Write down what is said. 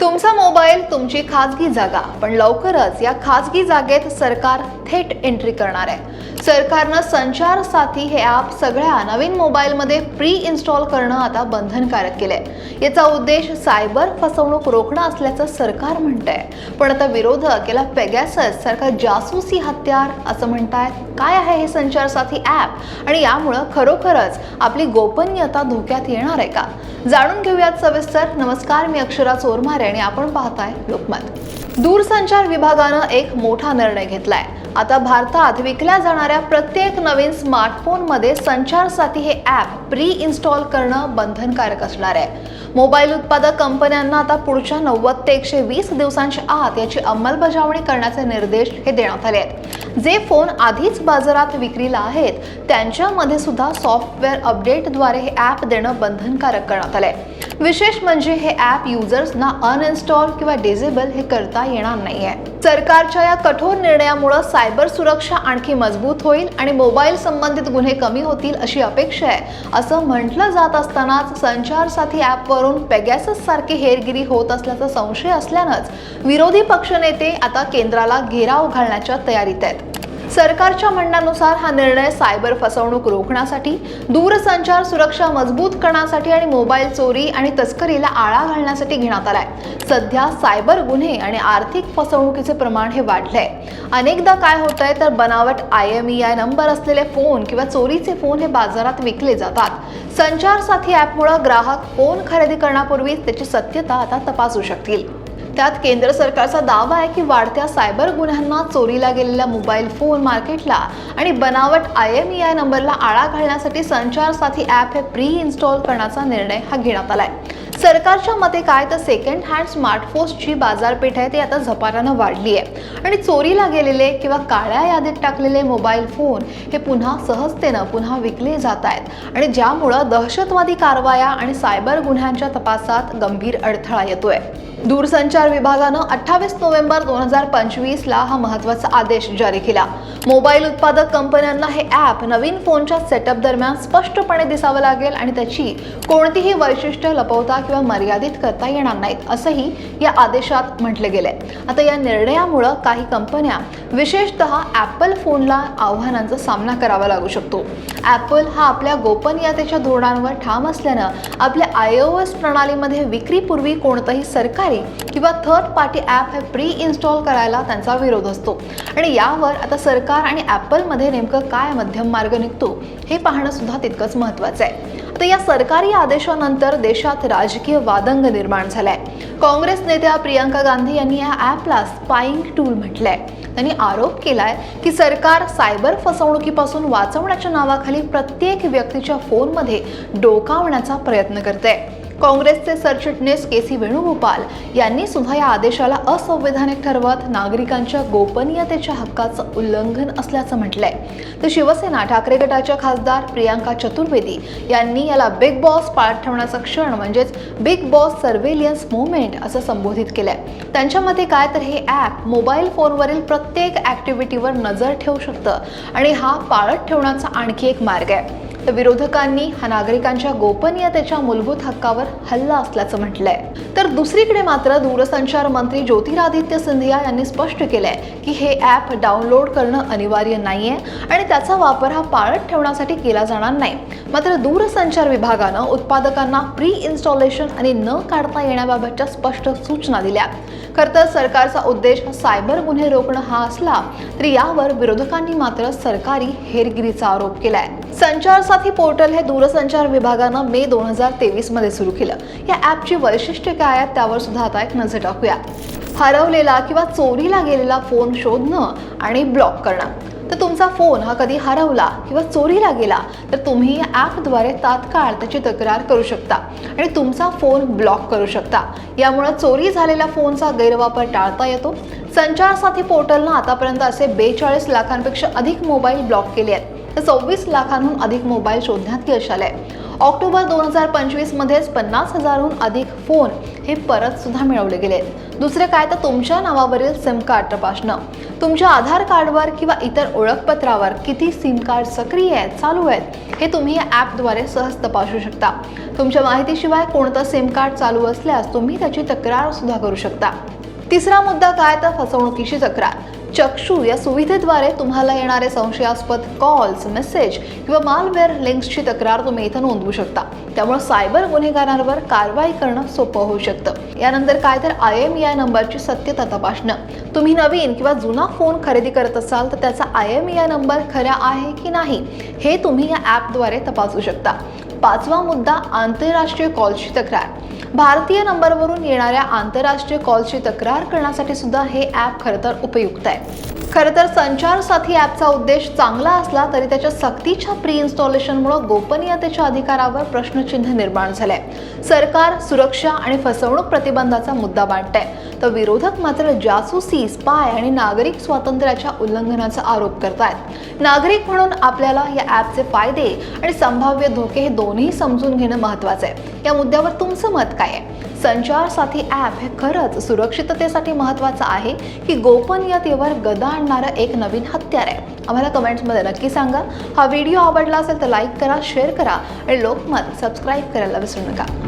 तुमचा मोबाईल तुमची खाजगी जागा पण लवकरच या खाजगी जागेत सरकार थेट एंट्री करणार आहे. सरकारनं संचार साथी हे ॲप सगळ्या नवीन मोबाईलमध्ये प्री इन्स्टॉल करणं आता बंधनकारक केलंय. याचा उद्देश सायबर फसवणूक रोखणं असल्याचं सरकार म्हणतंय. पण आता विरोधक याला पेगॅसस सारखा जासूसी हत्यार असं म्हणतायत. काय आहे हे संचार साथी ॲप आणि यामुळं खरोखरच आपली गोपनीयता धोक्यात येणार आहे का? जाणून घेऊयात सविस्तर. नमस्कार मी अक्षरा चोरमारे आणि आपण पाहताय लोकमत. दूरसंचार विभागानं एक मोठा निर्णय घेतलाय. आता भारतात विकल्या जाणाऱ्या प्रत्येक नवीन स्मार्टफोनमध्ये संचारसाठी हे ॲप प्री इन्स्टॉल करणं बंधनकारक असणार आहे. मोबाईल उत्पादक कंपन्यांना आता पुढच्या नव्वद ते एकशे वीस दिवसांच्या आत याची अंमलबजावणी करण्याचे निर्देश हे देण्यात आले आहेत. जे फोन आधीच बाजारात विक्रीला आहेत त्यांच्यामध्ये सुद्धा सॉफ्टवेअर अपडेटद्वारे हे ॲप देणं बंधनकारक करण्यात आलं आहे विशेष म्हणजे हे ॲप युजर्सना अनइन्स्टॉल किंवा डिझेबल हे करता येणार नाही आहे सरकारच्या या कठोर निर्णयामुळे सायबर सुरक्षा आणखी मजबूत होईल आणि मोबाईल संबंधित गुन्हे कमी होतील अशी अपेक्षा आहे. असं म्हटलं जात असतानाच संचार साथी ॲपवरून पेगॅसस सारखी हेरगिरी होत असल्याचा संशय असल्यानंच विरोधी पक्षनेते आता केंद्राला घेराव घालण्याच्या तयारीत आहेत. सरकारच्या म्हणण्यानुसार हा निर्णय सायबर फसवणूक रोखण्यासाठी दूरसंचार सुरक्षा मजबूत करण्यासाठी आणि मोबाईल चोरी आणि तस्करीला आळा घालण्यासाठी घेण्यात आलाय. सध्या सायबर गुन्हे आणि आर्थिक फसवणुकीचे प्रमाण हे वाढलंय. अनेकदा काय होतंय तर बनावट I M E I number असलेले फोन किंवा चोरीचे फोन हे बाजारात विकले जातात. संचार साथी ॲपमुळे ग्राहक फोन खरेदी करण्यापूर्वी त्याची सत्यता आता तपासू शकतील. त्यात केंद्र सरकारचा दावा आहे की वाढत्या सायबर गुन्ह्यांना चोरीला गेलेल्या मोबाईल फोन मार्केटला आणि बनावट आय एम ई आय नंबरला आळा घालण्यासाठी संचार साथी ॲप हे प्री इन्स्टॉल करण्याचा निर्णय हा घेण्यात आला आहे सरकारच्या मते काय तर सेकंड हँड स्मार्टफोन्सची बाजारपेठ आहे ती आता झपाट्यानं वाढली आहे. आणि चोरीला गेलेले किंवा काळ्या यादीत टाकलेले मोबाईल फोन हे पुन्हा सहजतेनं पुन्हा विकले जात आहेत. आणि ज्यामुळं दहशतवादी कारवाया आणि सायबर गुन्ह्यांच्या तपासात गंभीर अडथळा येतोय. दूरसंचार विभागानं अठ्ठावीस नोव्हेंबर दोन हजार पंचवीसला हा महत्त्वाचा आदेश जारी केला. मोबाईल उत्पादक कंपन्यांना हे ॲप नवीन फोनच्या सेटअप दरम्यान स्पष्टपणे दिसावं लागेल आणि त्याची कोणतीही वैशिष्ट्य लपवता किंवा मर्यादित करता येणार नाहीत असंही या आदेशात म्हटलं गेलंय आता या निर्णयामुळं काही कंपन्या विशेषतः ॲपल फोनला आव्हानांचा सामना करावा लागू शकतो. ॲपल हा आपल्या गोपनीयतेच्या धोरणांवर ठाम असल्यानं आपल्या आय ओ एस प्रणालीमध्ये विक्रीपूर्वी कोणतंही सरकारी किंवा थर्ड पार्टी ॲप हे प्री इन्स्टॉल करायला त्यांचा विरोध असतो. आणि यावर आता सरकार आणि ॲपलमध्ये नेमकं काय मध्यम मार्ग निघतो हे पाहणं सुद्धा तितकंच महत्त्वाचं आहे. आता या सरकारी आदेशानंतर देशात राजकीय वादंग निर्माण झालाय. काँग्रेस नेत्या प्रियंका गांधी यांनी या ॲपला स्पाईंग टूल म्हटलंय. त्यांनी आरोप केलाय की सरकार सायबर फसवणुकीपासून वाचवण्याच्या नावाखाली प्रत्येक व्यक्तीच्या फोनमध्ये डोकावण्याचा प्रयत्न करते काँग्रेसचे सरचिटणीस के सी वेणुगोपाल यांनी सुद्धा या आदेशाला असंवैधानिक ठरवत नागरिकांच्या गोपनीयतेच्या हक्काचं उल्लंघन असल्याचं म्हटलंय. तर शिवसेना ठाकरे गटाच्या खासदार प्रियांका चतुर्वेदी यांनी याला बिग बॉस पाळत ठेवण्याचा क्षण म्हणजेच बिग बॉस सर्वेलियन्स मुवमेंट असं संबोधित केलंय. त्यांच्या मते काय तर हे ॲप मोबाईल फोनवरील प्रत्येक ॲक्टिव्हिटीवर नजर ठेवू शकतं आणि हा पाळत ठेवण्याचा आणखी एक मार्ग आहे. तर विरोधकांनी हा नागरिकांच्या गोपनीयतेच्या मूलभूत हक्कावर हल्ला असल्याचं म्हटलंय. तर दुसरीकडे मात्र दूरसंचार मंत्री ज्योतिरादित्य सिंधिया यांनी स्पष्ट केलंय की हे ॲप डाउनलोड करणं अनिवार्य नाहीये आणि त्याचा वापर हा पाळत ठेवण्यासाठी केला जाणार नाही. मात्र दूरसंचार विभागानं उत्पादकांना प्री इन्स्टॉलेशन आणि न काढता येण्याबाबतच्या स्पष्ट सूचना दिल्या. खरं तर सरकारचा उद्देश सायबर गुन्हे रोखणं हा असला तरी यावर विरोधकांनी मात्र सरकारी हेरगिरीचा आरोप केलाय. संचार साथी पोर्टल हे दूरसंचार विभागानं मे दोन हजार तेवीसमध्ये सुरू केलं. या ॲपची वैशिष्ट्ये काय आहेत त्यावर सुद्धा आता एक नजर टाकूया. हरवलेला किंवा चोरीला गेलेला फोन शोधणं आणि ब्लॉक करणं. तर तुमचा फोन हा कधी हरवला किंवा चोरीला गेला तर तुम्ही या ॲपद्वारे तात्काळ त्याची तक्रार करू शकता आणि तुमचा फोन ब्लॉक करू शकता. यामुळे चोरी झालेल्या फोनचा गैरवापर टाळता येतो. संचार साथी पोर्टलनं आतापर्यंत असे बेचाळीस लाखांपेक्षा अधिक मोबाईल ब्लॉक केले आहेत. तर सव्वीस लाखांहून अधिक मोबाईल शोधण्यात यश आलंय. ऑक्टोबर दोन हजार पंचवीसमध्येच पन्नास हजारहून अधिक फोन हे परत सुद्धा मिळवले गेले दुसरे काय तर तुमच्या नावावरील सिम कार्ड तपासणं. तुमच्या आधार कार्डवर किंवा इतर ओळखपत्रावर किती सिम कार्ड सक्रिय आहेत चालू आहेत हे तुम्ही या ॲपद्वारे सहज तपासू शकता. तुमच्या माहितीशिवाय कोणतं सिम कार्ड चालू असल्यास तुम्ही त्याची तक्रार सुद्धा करू शकता. तिसरा मुद्दा काय तर फसवणुकीची तक्रार. चक्षू या सुविधेद्वारे तुम्हाला येणारे संशयास्पद कॉल्स मेसेज किंवा मालवेअर लिंक्सची तक्रार तुम्ही इथं नोंदवू शकता. त्यामुळे सायबर गुन्हेगारांवर कारवाई करणं सोपं होऊ शकतं. यानंतर काय तर आय एम आय नंबरची सत्यता तपासणं. तुम्ही नवीन किंवा जुना फोन खरेदी करत असाल तर त्याचा आय एम आय नंबर खरा आहे की नाही हे तुम्ही या ॲपद्वारे तपासू शकता. पाचवा मुद्दा आंतरराष्ट्रीय कॉलची तक्रार. भारतीय नंबरवरून येणाऱ्या आंतरराष्ट्रीय कॉल्सची तक्रार करण्यासाठी सुद्धा हे ॲप खरं तर उपयुक्त आहे. खरं तर संचार साथी ॲपचा उद्देश चांगला असला तरी त्याच्या सक्तीच्या प्री इन्स्टॉलेशनमुळे गोपनीयतेच्या अधिकारावर प्रश्नचिन्ह निर्माण झालंय. सरकार सुरक्षा आणि फसवणूक प्रतिबंधाचा मुद्दा मांडतंय तर विरोधक मात्र जासूसी स्पाय आणि नागरिक स्वातंत्र्याच्या उल्लंघनाचा आरोप करतायत. नागरिक म्हणून आपल्याला या ॲपचे फायदे आणि संभाव्य धोके हे दोन्ही समजून घेणं महत्त्वाचं आहे या मुद्द्यावर तुमचं मत काय आहे? संचार साथी ॲप हे खरंच सुरक्षिततेसाठी महत्त्वाचं आहे की गोपनीयतेवर गदा आणणारं एक नवीन हत्यार आहे? आम्हाला कमेंट्समध्ये नक्की सांगा. हा व्हिडिओ आवडला असेल तर लाईक करा शेअर करा आणि लोकमत सबस्क्राईब करायला विसरू नका.